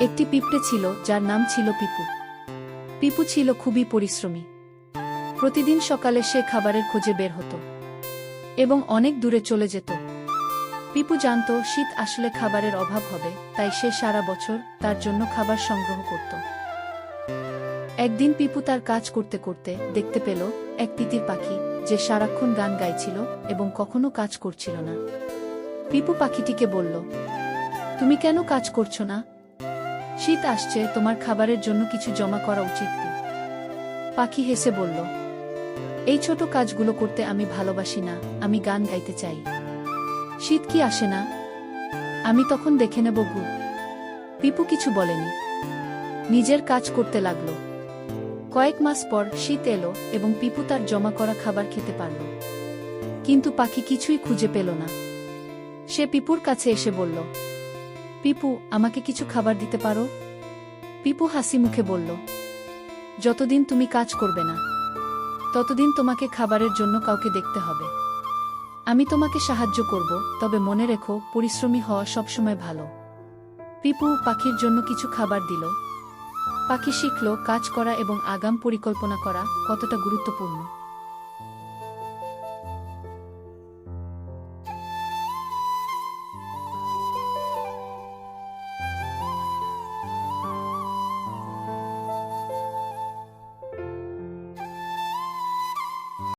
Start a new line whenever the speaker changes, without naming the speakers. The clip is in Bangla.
একটি পিঁপড়ে ছিল, যার নাম ছিল পিপু। পিপু ছিল খুবই পরিশ্রমী। প্রতিদিন সকালে সে খাবারের খোঁজে বের হতো এবং অনেক দূরে চলে যেত। পিপু জানত, শীত আসলে খাবারের অভাব হবে, তাই সে সারা বছর তার জন্য খাবার সংগ্রহ করত। একদিন পিপু তার কাজ করতে করতে দেখতে পেল, এক তিতির পাখি, যে সারাক্ষণ গান গাইছিল এবং কখনো কাজ করছিল না। পিপু পাখিটিকে বলল, তুমি কেন কাজ করছ না? শীত আসছে, তোমার খাবারের জন্য কিছু জমা করা উচিত পাখি হেসে বলল, এই ছোট কাজগুলো করতে আমি ভালোবাসি না, আমি গান গাইতে চাই। শীত কি আসে না? আমি তখন দেখে নেব গু। পিপু কিছু বলেনি। নিজের কাজ করতে লাগল। কয়েক মাস পর শীত এলো এবং পিপু তার জমা করা খাবার খেতে পারল। কিন্তু পাখি কিছুই খুঁজে পেল না। সে পিপুর কাছে এসে বলল পিপু, আমাকে কিছু খাবার দিতে পারো? পিপু হাসি মুখে বলল, যতদিন তুমি কাজ করবে না, ততদিন তোমাকে খাবারের জন্য কাউকে দেখতে হবে। আমি তোমাকে সাহায্য করব, তবে মনে রেখো, পরিশ্রমী হওয়া সবসময় ভালো পিপু পাখির জন্য কিছু খাবার দিল। পাখি শিখল, কাজ করা এবং আগাম পরিকল্পনা করা কতটা গুরুত্বপূর্ণ।